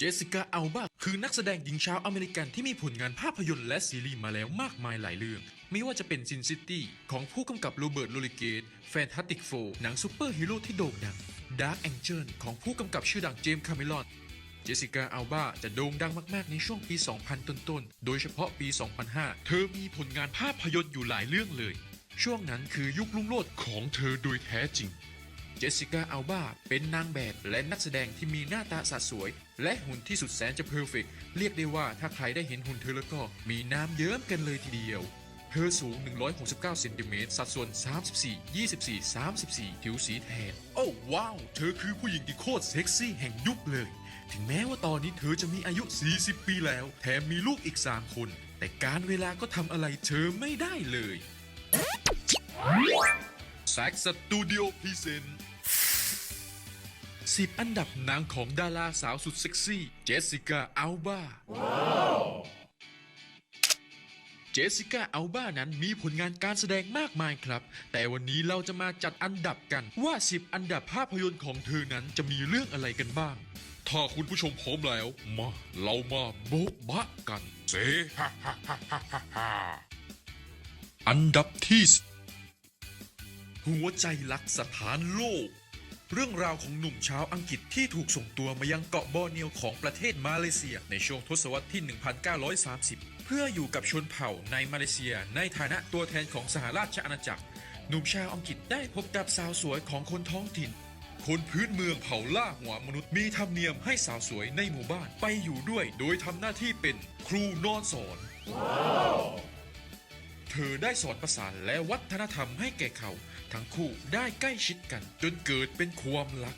เจสสิก้าอัลบาคือนักแสดงหญิงชาวอเมริกันที่มีผลงานภาพยนตร์และซีรีส์มาแล้วมากมายหลายเรื่อง ไม่ว่าจะเป็นซินซิตี้ของผู้กำกับโรเบิร์ตโรลิเกตแฟนตาติกโฟหนังซูเปอร์ฮีโร่ที่โด่งดังดาร์ a แองเจิลของผู้กำกับชื่อดังเจมส์คาเมรอนเจสสิก้าอัลบาจะโด่งดังมาก ๆ ในช่วงปี 2000 ต้น ๆ โดยเฉพาะปี 2005 เธอมีผลงานภาพยนตร์อยู่หลายเรื่องเลย ช่วงนั้นคือยุคลุ่งโลดของเธอโดยแท้จริง เจสสิก้าอัลบาเป็นนางแบบและนักแสดงที่มีหน้าตาสะสวย และหุ่นที่สุดแสนจะเพอร์เฟกต์เรียกได้ว่าถ้าใครได้เห็นหุ่นเธอแล้วก็มีน้ำเยิ้มกันเลยทีเดียว เธอสูง 169เซนติเมตรสัดส่วน 34 24 34 ผิวสีแทน โอ้ว้าว เธอคือผู้หญิงที่โคตรเซ็กซี่แห่งยุคเลย ถึงแม้ว่าตอนนี้เธอจะมีอายุ 40 ปีแล้ว แถมมีลูกอีก 3 คน แต่การเวลาก็ทำอะไรเธอไม่ได้เลย แซ็กสตูดิโอพรีเซนต์ สิบอันดับนางของดาราสาวสุดเซ็กซี่ เจสสิก้าอัลบาเจสสิก้าอัลบานั้นมีผลงานการแสดงมากมายครับ แต่วันนี้เราจะมาจัดอันดับกันว่า 10 อันดับภาพยนตร์ของเธอนั้นจะมีเรื่องอะไรกันบ้าง ถ้าคุณผู้ชมพร้อมแล้ว มา เรามาโบ๊ะบะกันเซฮ่าฮ่าฮ่าฮ่าฮ่าฮ่าอันดับที่สิบหัวใจรักสถานโลก เรื่องราวของหนุ่มชาวอังกฤษที่ถูกส่งตัวมายังเกาะบอร์เนียวของประเทศมาเลเซีย ในช่วงทศวรรษที่ 1930 เพื่ออยู่กับชนเผ่าในมาเลเซีย ในฐานะตัวแทนของสหราชอาณาจักร หนุ่มชาวอังกฤษได้พบกับสาวสวยของคนท้องถิ่น คนพื้นเมืองเผ่าล่าหัวมนุษย์มีธรรมเนียมให้สาวสวยในหมู่บ้านไปอยู่ด้วย โดยทำหน้าที่เป็นครูนอนสอนเธอได้สอนภาษาและวัฒนธรรมให้แก่เขา ทั้งคู่ได้ใกล้ชิดกัน จนเกิดเป็นความรัก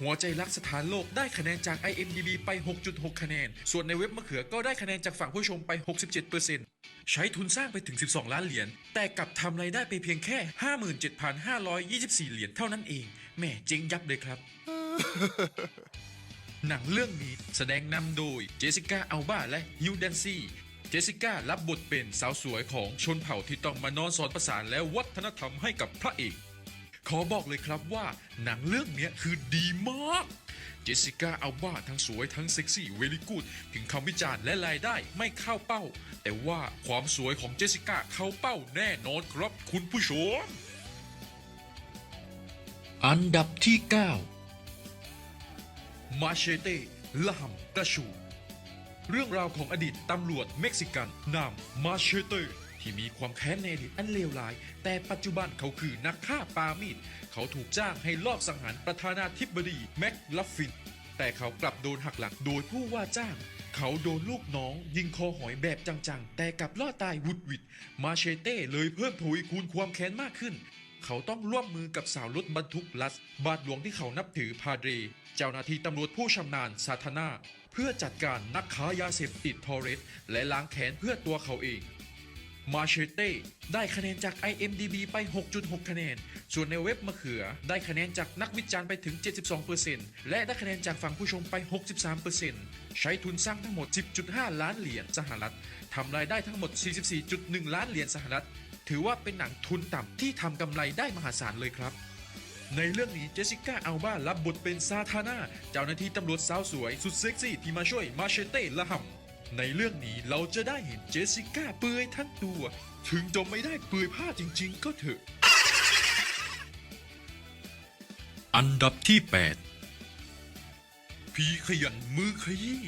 หัวใจรักสถานโลกได้คะแนนจาก IMDb ไป 6.6 คะแนน ส่วนในเว็บมะเขือก็ได้คะแนนจากฝั่งผู้ชมไป 67%ใช้ทุนสร้างไปถึง 12 ล้านเหรียญ แต่กลับทำรายได้ไปเพียงแค่ 57,524 เหรียญเท่านั้นเอง แม่เจ๊งยับเลยครับหนังเรื่องนี้แสดงนำโดยเจสสิก้าอัลบาและฮิวแดนซี่ เจสสิก้ารับบทเป็นสาวสวยของชนเผ่าที่ต้องมานอนสอนภาษาและวัฒนธรรมให้กับพระเอกขอบอกเลยครับว่าหนังเรื่องนี้คือดีมาก เจสสิก้าอัลบาทั้งสวยทั้งเซ็กซี่เวลิกูดถึงคำวิจารณ์และรายได้ไม่เข้าเป้า แต่ว่าความสวยของเจสสิก้าเข้าเป้าแน่นอนครับคุณผู้ชม อันดับที่ 9 มาเชเต้ละหมกระชู เรื่องราวของอดีตตำรวจเม็กซิกันนามมาเชเต้ที่มีความแค้นในอดีตอันเลวร้าย แต่ปัจจุบันเขาคือนักฆ่าปามีด เขาถูกจ้างให้ลอบสังหารประธานาธิบดีแม็กลัฟฟิน แต่เขากลับโดนหักหลังโดยผู้ว่าจ้าง เขาโดนลูกน้องยิงคอหอยแบบจังๆ แต่กลับรอดตายวุดวิด มาเชเต้เลยเพิ่มทวีคูณความแค้นมากขึ้น เขาต้องร่วมมือกับสาวรถบรรทุกลัส บาทหลวงที่เขานับถือพาเดรเจ้าหน้าที่ตำรวจผู้ชำนาญซาธนา เพื่อจัดการนักค้ายาเสพติดทอเรสและล้างแค้นเพื่อตัวเขาเองมาเชเต้ได้คะแนนจาก IMDB ไป 6.6 คะแนน ส่วนในเว็บมะเขือ ได้คะแนนจากนักวิจารณ์ไปถึง 72%และได้คะแนนจากฝั่งผู้ชมไป 63%ใช้ทุนสร้างทั้งหมด 10.5 ล้านเหรียญสหรัฐ ทำรายได้ทั้งหมด 44.1 ล้านเหรียญสหรัฐ ถือว่าเป็นหนังทุนต่ำที่ทำกำไรได้มหาศาลเลยครับ ในเรื่องนี้เจสสิก้าอัลบารับบทเป็นซาธานาเจ้าหน้าที่ตำรวจสาวสวยสุดเซ็กซี่ที่มาช่วยมาเชเต้ละห่ำในเรื่องนี้เราจะได้เห็นเจสสิก้าเปลือยทั้งตัว ถึงจะไม่ได้เปลือยผ้าจริง ๆ ก็เถอะ อันดับที่8ผีขยันมือขยี้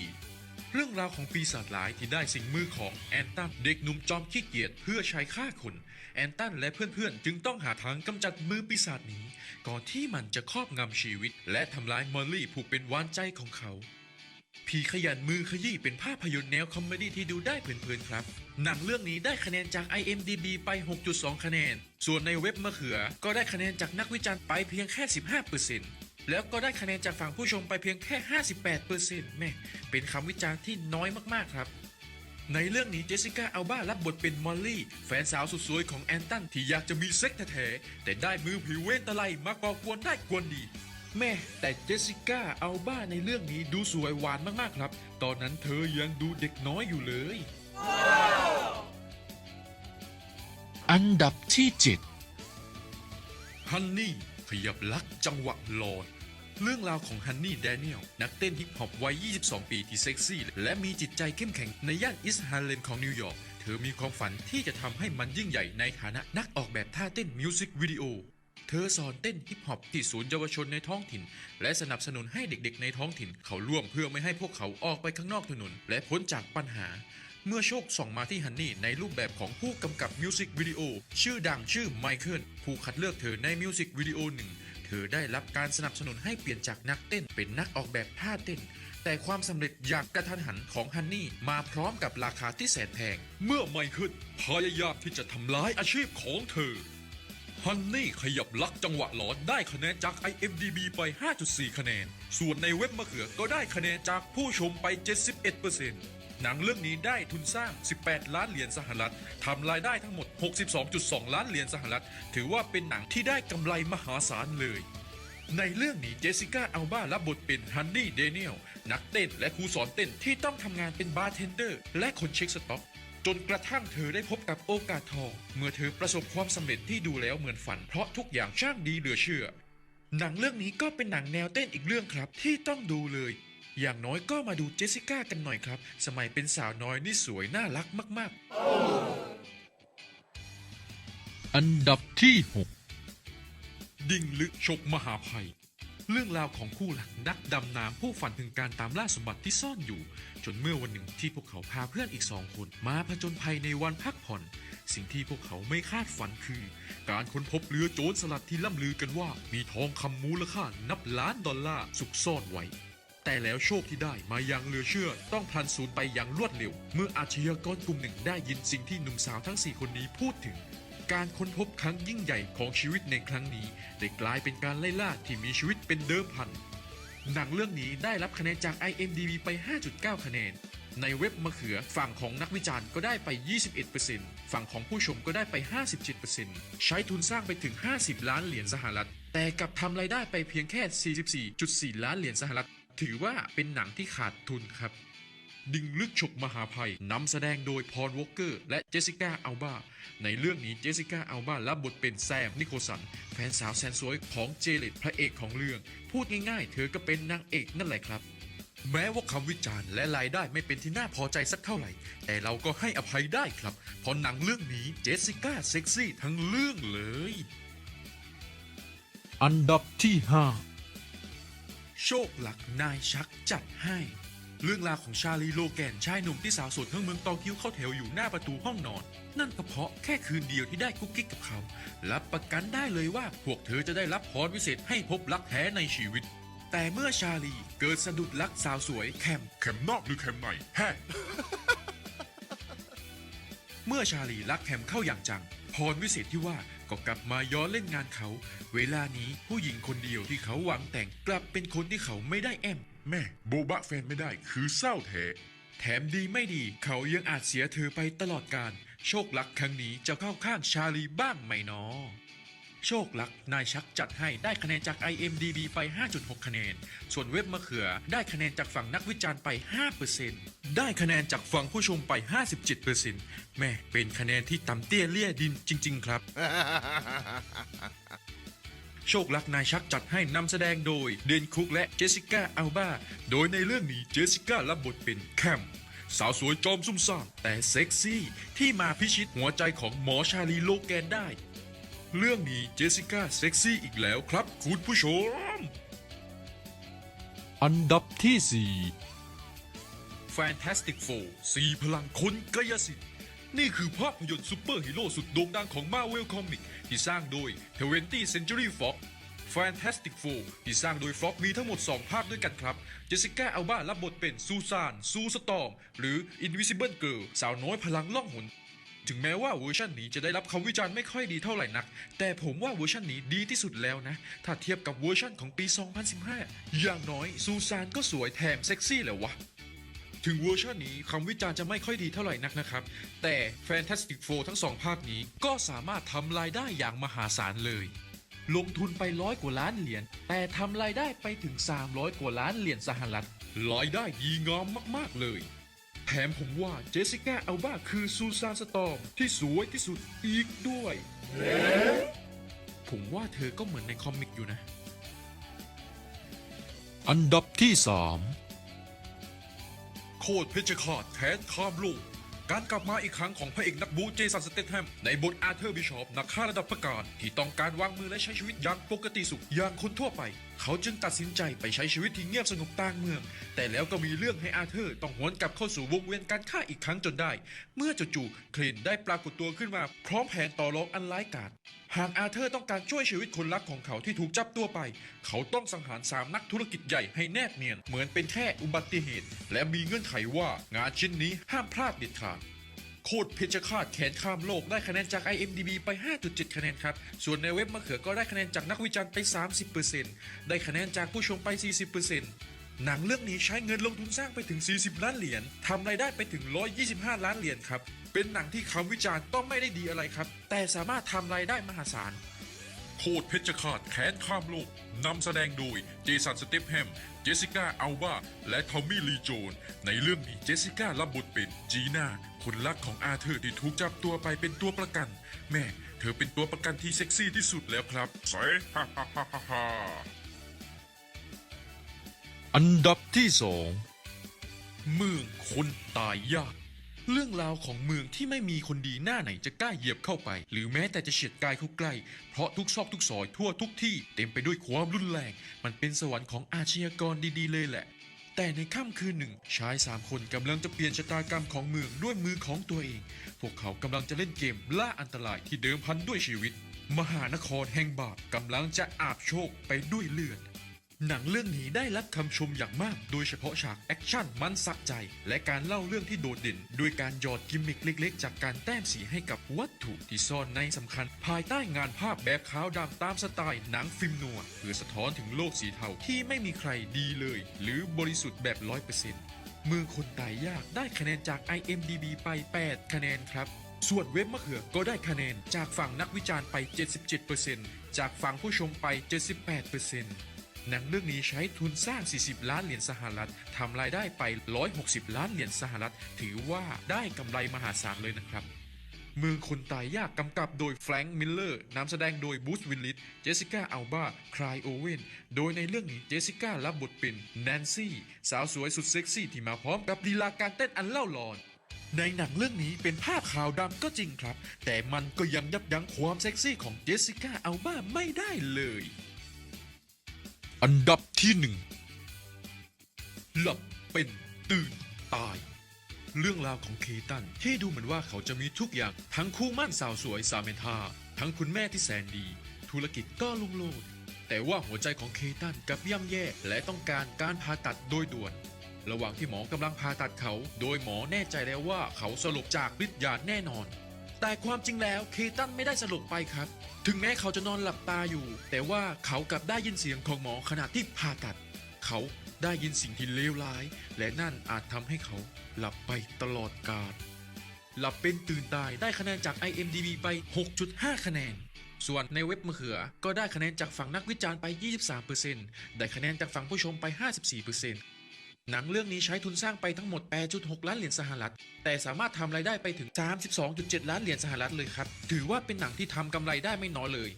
เรื่องราวของปีศาจร้ายที่ได้สิ่งมือของแอนตันเด็กหนุ่มจอมขี้เกียจเพื่อใช้ฆ่าคนแอนตันและเพื่อนๆ จึงต้องหาทางกำจัดมือปีศาจนี้ ก่อนที่มันจะครอบงำชีวิต และทำลายมอลลี่ผู้เป็นวานใจของเขา ผีขยันมือขยี้เป็นภาพยนตร์แนวคอมเมดี้ที่ดูได้เพลินๆครับ หนังเรื่องนี้ได้คะแนนจาก IMDB ไป 6.2 คะแนน ส่วนในเว็บมะเขือ ก็ได้คะแนนจากนักวิจารณ์ไปเพียงแค่ 15% แล้วก็ได้คะแนนจากฝั่งผู้ชมไปเพียงแค่ 58%แม่เป็นคำวิจารณ์ที่น้อยมากๆครับ ในเรื่องนี้เจสสิก้าอัลบารับบทเป็นมอลลี่ แฟนสาวสุดสวยของแอนตันที่อยากจะมีเซ็กแท้ๆแต่ได้มือผิวเว้นตะไลมาก่อกวนได้กวนดี แม่แต่เจสสิก้าอัลบาในเรื่องนี้ดูสวยหวานมากๆครับ ตอนนั้นเธอยังดูเด็กน้อยอยู่เลย อันดับที่ 7ฮันนี่ ขยับลักจังหวะหลอนเรื่องราวของฮันนี่แดเนียลนักเต้นฮิปฮอปวัย 22 ปีที่เซ็กซี่ และมีจิตใจเข้มแข็งในย่านอิสฮาร์เลมของนิวยอร์ก เธอมีความฝันที่จะทำให้มันยิ่งใหญ่ในฐานะนักออกแบบท่าเต้นมิวสิกวิดีโอ เธอสอนเต้นฮิปฮอปที่ศูนย์เยาวชนในท้องถิ่น และสนับสนุนให้เด็กๆในท้องถิ่น เขาร่วมเพื่อไม่ให้พวกเขาออกไปข้างนอกถนน และพ้นจากปัญหา เมื่อโชคส่องมาที่ฮันนี่ในรูปแบบของผู้กำกับมิวสิกวิดีโอชื่อดังชื่อไมเคิลผู้คัดเลือกเธอในมิวสิกวิดีโอหนึ่งเธอได้รับการสนับสนุนให้เปลี่ยนจากนักเต้นเป็นนักออกแบบท่าเต้น แต่ความสำเร็จอย่างกระทันหันของฮันนี่มาพร้อมกับราคาที่แสนแพง เมื่อไมเคิลพยายามที่จะทำลายอาชีพของเธอฮันนี่ขยับลักจังหวะหลอนได้คะแนนจาก IMDB ไป 5.4 คะแนน ส่วนในเว็บมะเขือก็ได้คะแนนจากผู้ชมไป 71% หนังเรื่องนี้ได้ทุนสร้าง 18 ล้านเหรียญสหรัฐทำรายได้ทั้งหมด 62.2 ล้านเหรียญสหรัฐ ถือว่าเป็นหนังที่ได้กำไรมหาศาลเลย ในเรื่องนี้เจสสิก้าอัลบารับบทเป็นฮันนี่เดเนียลนักเต้นและครูสอนเต้นที่ต้องทำงานเป็นบาร์เทนเดอร์ และคนเช็คสต็อกจนกระทั่งเธอได้พบกับโอกาสทอง เมื่อเธอประสบความสำเร็จที่ดูแล้วเหมือนฝันเพราะทุกอย่างช่างดีเหลือเชื่อ หนังเรื่องนี้ก็เป็นหนังแนวเต้นอีกเรื่องครับที่ต้องดูเลย อย่างน้อยก็มาดูเจสสิก้ากันหน่อยครับ สมัยเป็นสาวน้อยนี่สวยน่ารักมาก ๆ อันดับที่ 6 ดิ่งลึกชกมหาภัย เรื่องราวของคู่หลักนักดำน้ำผู้ฝันถึงการตามล่าสมบัติที่ซ่อนอยู่ จนเมื่อวันหนึ่งที่พวกเขาพาเพื่อนอีกสองคน มาผจญภัยในวันพักผ่อน สิ่งที่พวกเขาไม่คาดฝันคือ การค้นพบเรือโจรสลัดที่ล่ำลือกันว่า มีทองคำมูลค่านับล้านดอลลาร์ซุกซ่อนไว้ แต่แล้วโชคที่ได้มาอย่างเหลือเชื่อ ต้องพลันสูญไปอย่างรวดเร็ว เมื่ออาชญากรกลุ่มหนึ่งได้ยินสิ่งที่หนุ่มสาวทั้งสี่คนนี้พูดถึง การค้นพบครั้งยิ่งใหญ่ของชีวิตในครั้งนี้ได้กลายเป็นการไล่ล่าที่มีชีวิตเป็นเดิมพันหนังเรื่องนี้ได้รับคะแนนจาก IMDb ไป 5.9 คะแนน ในเว็บมะเขือฝั่งของนักวิจารณ์ก็ได้ไป 21%ฝั่งของผู้ชมก็ได้ไป 57%ใช้ทุนสร้างไปถึง 50 ล้านเหรียญสหรัฐ แต่กลับทำรายได้ไปเพียงแค่ 44.4 ล้านเหรียญสหรัฐ ถือว่าเป็นหนังที่ขาดทุนครับดิ่งลึกฉกมหาภัยนำแสดงโดยพอลวอลเกอร์ และเจสสิก้าอัลบาในเรื่องนี้เจสสิก้าอัลบารับบทเป็นแซมนิโคสัน แฟนสาวแสนสวยของเจเลตพระเอกของเรื่อง พูดง่ายๆ เธอก็เป็นนางเอกนั่นแหละครับแม้ว่าคำวิจารณ์และรายได้ไม่เป็นที่น่าพอใจสักเท่าไหร่ แต่เราก็ให้อภัยได้ครับ เพราะหนังเรื่องนี้เจสสิก้าเซ็กซี่ทั้งเรื่องเลย อันดับที่ 5 โชคหลักนายชักจัดให้ เรื่องราวของชาลีโลแกนชายหนุ่มที่สาวโสดทั้งเมืองโตเกียวเข้าแถวอยู่หน้าประตูห้องนอน นั่นก็เพราะแค่คืนเดียวที่ได้กุ๊กกิ๊กกับเขา รับประกันได้เลยว่าพวกเธอจะได้รับพรวิเศษให้พบรักแท้ในชีวิต แต่เมื่อชาลีเกิดสะดุดรักสาวสวยแคมเข็มนอกหรือเข็มในแฮะเมื่อชาลีรักแคมเข้าอย่างจังพรวิเศษที่ว่าก็กลับมาย้อนเล่นงานเขา เวลานี้ผู้หญิงคนเดียวที่เขาหวังแต่งกลับเป็นคนที่เขาไม่ได้แอม แม่โบบะแฟนไม่ได้คือเศร้าแท้แถมดีไม่ดีเขายังอาจเสียเธอไปตลอดการ โชคลักครั้งนี้จะเข้าข้างชาลีบ้างไหมนอ โชคลักนายชักจัดให้ได้คะแนนจาก IMDB ไป 5.6 คะแนน ส่วนเว็บมะเขือได้คะแนนจากฝั่งนักวิจารณ์ไป 5%ได้คะแนนจากฝั่งผู้ชมไป 57%แม่เป็นคะแนนที่ต่ำเตี้ยเลี่ยดินจริง ๆ ครับ โชคลักนายชักจัดให้นำแสดงโดยเดนคุกและเจสสิก้าอัลบา โดยในเรื่องนี้เจสสิก้ารับบทเป็นแคมสาวสวยจอมซุ่มซ่ามแต่เซ็กซี่ที่มาพิชิตหัวใจของหมอชาลีโลแกนได้ เรื่องนี้เจสสิก้าเซ็กซี่อีกแล้วครับคุณผู้ชม อันดับที่ 4 Fantastic Four สี่พลังคนกายสิทธิ์นี่คือภาพยนตร์ซูเปอร์ฮีโร่สุดโด่งดังของ Marvel Comics ที่สร้างโดย 20th Century Fox Fantastic Four ที่สร้างโดยฟล็อกมีทั้งหมด 2 ภาคด้วยกันครับ เจสสิก้าอัลบารับบทเป็นซูซานซูสตอมหรือ Invisible Girl สาวน้อยพลังล่องหน ถึงแม้ว่าเวอร์ชันนี้จะได้รับคำวิจารณ์ไม่ค่อยดีเท่าไหร่นัก แต่ผมว่าเวอร์ชันนี้ดีที่สุดแล้วนะ ถ้าเทียบกับเวอร์ชันของปี 2015 อย่างน้อยซูซานก็สวยแถมเซ็กซี่แหละวะถึงเวอร์ชันนี้คำวิจารณ์จะไม่ค่อยดีเท่าไหร่นักนะครับ แต่ Fantastic Four ทั้งสองภาคนี้ก็สามารถทำรายได้อย่างมหาศาลเลย ลงทุนไปร้อยกว่าล้านเหรียญแต่ทำรายได้ไปถึง 300 กว่าล้านเหรียญสหรัฐรายได้ดีงามมากๆเลย แถมผมว่าเจสสิก้าอัลบาคือซูซานสตอมที่สวยที่สุดอีกด้วย ผมว่าเธอก็เหมือนในคอมิกอยู่นะ อันดับที่สามโคตรเพชรขาดแทนข้ามโลก การกลับมาอีกครั้งของพระเอกนักบูเจสันสเตทแฮมในบทอาร์เธอร์บิชอปนักฆ่าระดับประกาศ ที่ต้องการวางมือและใช้ชีวิตอย่างปกติสุขอย่างคนทั่วไป เขาจึงตัดสินใจไปใช้ชีวิตที่เงียบสงบต่างเมือง แต่แล้วก็มีเรื่องให้อาร์เธอร์ต้องหวนกลับเข้าสู่วงเวียนการฆ่าอีกครั้งจนได้ เมื่อจู่ๆคลนได้ปรากฏตัวขึ้นมา พร้อมแผนต่อรองอันร้ายกาจ หากอาเธอร์ต้องการช่วยชีวิตคนรักของเขาที่ถูกจับตัวไป เขาต้องสังหารสามนักธุรกิจใหญ่ให้แนบเนียน เหมือนเป็นแค่อุบัติเหตุ และมีเงื่อนไขว่างานชิ้นนี้ห้ามพลาดเด็ดขาดโคตรเพชรฆาตแขนข้ามโลกได้คะแนนจาก IMDb ไป 5.7 คะแนนครับ ส่วนในเว็บมะเขือก็ได้คะแนนจากนักวิจารณ์ไป 30%ได้คะแนนจากผู้ชมไป 40%หนังเรื่องนี้ใช้เงินลงทุนสร้างไปถึง 40 ล้านเหรียญทำรายได้ไปถึง 125 ล้านเหรียญครับ เป็นหนังที่คำวิจารณ์ต้องไม่ได้ดีอะไรครับ แต่สามารถทำรายได้มหาศาลโคตรเพชรฆาตแค้นข้ามโลกนำแสดงโดยเจสันสเตปแฮม เจสสิก้าอัลบาและทอมมี่ลีโจน ในเรื่องนี้เจสสิก้ารับบทเป็นจีน่าคนรักของอาเธอร์ที่ถูกจับตัวไปเป็นตัวประกัน แม่เธอเป็นตัวประกันที่เซ็กซี่ที่สุดแล้วครับใส่ฮ่าฮ่าฮ่าฮ่าฮ่าอันดับที่สองเมืองคนตายยาก เรื่องราวของเมืองที่ไม่มีคนดีหน้าไหนจะกล้าเหยียบเข้าไป หรือแม้แต่จะเฉียดกายเข้าใกล้ เพราะทุกซอกทุกซอยทั่วทุกที่เต็มไปด้วยความรุนแรง มันเป็นสวรรค์ของอาชญากรดีๆ เลยแหละ แต่ในค่ำคืนหนึ่ง ชายสามคนกำลังจะเปลี่ยนชะตากรรมของเมืองด้วยมือของตัวเอง พวกเขากำลังจะเล่นเกมล่าอันตรายที่เดิมพันด้วยชีวิต มหานครแห่งบาปกำลังจะอาบโชคไปด้วยเลือด หนังเรื่องนี้ได้รับคำชมอย่างมาก โดยเฉพาะฉากแอคชั่นมันสะใจ และการเล่าเรื่องที่โดดเด่นด้วยการหยอดกิมมิคเล็ก ๆ จากการแต้มสีให้กับวัตถุที่ซ่อนในสำคัญ ภายใต้งานภาพแบบขาวดำตามสไตล์หนังฟิล์มนัวเพื่อสะท้อนถึงโลกสีเทาที่ไม่มีใครดีเลย หรือบริสุทธิ์แบบร้อยเปอร์เซ็นต์เมืองคนตายยากได้คะแนนจาก IMDB ไป 8 คะแนนครับส่วนเว็บมะเขือก็ได้คะแนนจากฝั่งนักวิจารณ์ไป 77%จากฝั่งผู้ชมไป 78% หนังเรื่องนี้ใช้ทุนสร้าง 40 ล้านเหรียญสหรัฐทำรายได้ไป 160 ล้านเหรียญสหรัฐ ถือว่าได้กำไรมหาศาลเลยนะครับเมืองคนตายยากกำกับโดยแฟรงค์มิลเลอร์นำแสดงโดยบูธวิลลิสเจสสิก้าอัลบาคลายโอเวนโดยในเรื่องนี้เจสสิก้ารับบทเป็นแนนซี่ สาวสวยสุดเซ็กซี่ที่มาพร้อมกับลีลาการเต้นอันเล่าหลอน ในหนังเรื่องนี้เป็นภาพขาวดำก็จริงครับ แต่มันก็ยังยับยั้งความเซ็กซี่ของเจสสิก้าอัลบาไม่ได้เลย อันดับที่หนึ่งหลับเป็นตื่นตาย เรื่องราวของเคตันที่ดูเหมือนว่าเขาจะมีทุกอย่าง ทั้งคู่มั่นสาวสวยซาเมนทา ทั้งคุณแม่ที่แสนดี ธุรกิจก็ลุ่งโลด แต่ว่าหัวใจของเคตันกลับย่ำแย่ และต้องการการผ่าตัดโดยด่วน ระหว่างที่หมอกำลังผ่าตัดเขา โดยหมอแน่ใจแล้วว่าเขาสลบจากฤทธิ์ยาแน่นอน แต่ความจริงแล้วเคตันไม่ได้สลบไปครับ ถึงแม้เขาจะนอนหลับตาอยู่ แต่ว่าเขากลับได้ยินเสียงของหมอขณะที่ผ่าตัด เขาได้ยินสิ่งที่เลวร้าย และนั่นอาจทำให้เขาหลับไปตลอดกาลหลับเป็นตื่นตายได้คะแนนจาก IMDb ไป 6.5 คะแนน ส่วนในเว็บมะเขือ ก็ได้คะแนนจากฝั่งนักวิจารณ์ไป 23%ได้คะแนนจากฝั่งผู้ชมไป 54% หนังเรื่องนี้ใช้ทุนสร้างไปทั้งหมด 8.6 ล้านเหรียญสหรัฐ แต่สามารถทำรายได้ไปถึง 32.7 ล้านเหรียญสหรัฐเลยครับ ถือว่าเป็นหนังที่ทำกำไรได้ไม่น้อยเลย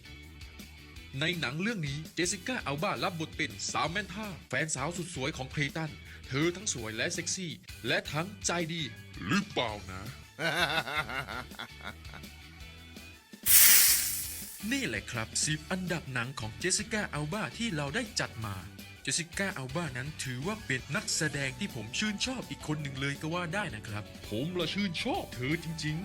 ในหนังเรื่องนี้เจสสิก้าอัลบารับบทเป็นสาวแมนท่า แฟนสาวสุดสวยของเคลตัน เธอทั้งสวยและเซ็กซี่ และทั้งใจดี หรือเปล่านะ นี่แหละครับสิบอันดับหนังของเจสสิก้าอัลบาที่เราได้จัดมา จสสิก้าอัลบานั้นถือว่าเป็นนักแสดงที่ผมชื่นชอบอีกคนหนึ่งเลยก็ว่าได้นะครับ ผมละชื่นชอบเธอจริง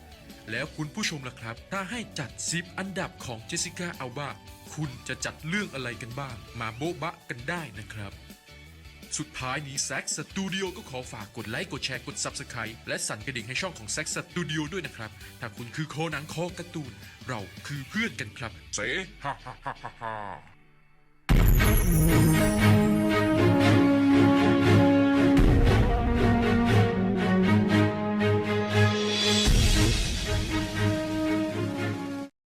ๆ แล้วคุณผู้ชมล่ะครับ ถ้าให้จัดสิบอันดับของเจสสิก้าอัลบาคุณจะจัดเรื่องอะไรกันบ้าง มาโบ๊ะบะกันได้นะครับสุดท้ายนี้แซ c สตูดิโอก็ขอฝากกดไลค์กดแชร์กด Subscribe และสั่นกระดิ่งให้ช่องของแซ c สตูดิโอด้วยนะครับ ถ้าคุณคือโคหนังคอการ์ตูน เราคือเพื่อนกันครับเสฮ่าฮ่าฮ่าฮ่าฮ่า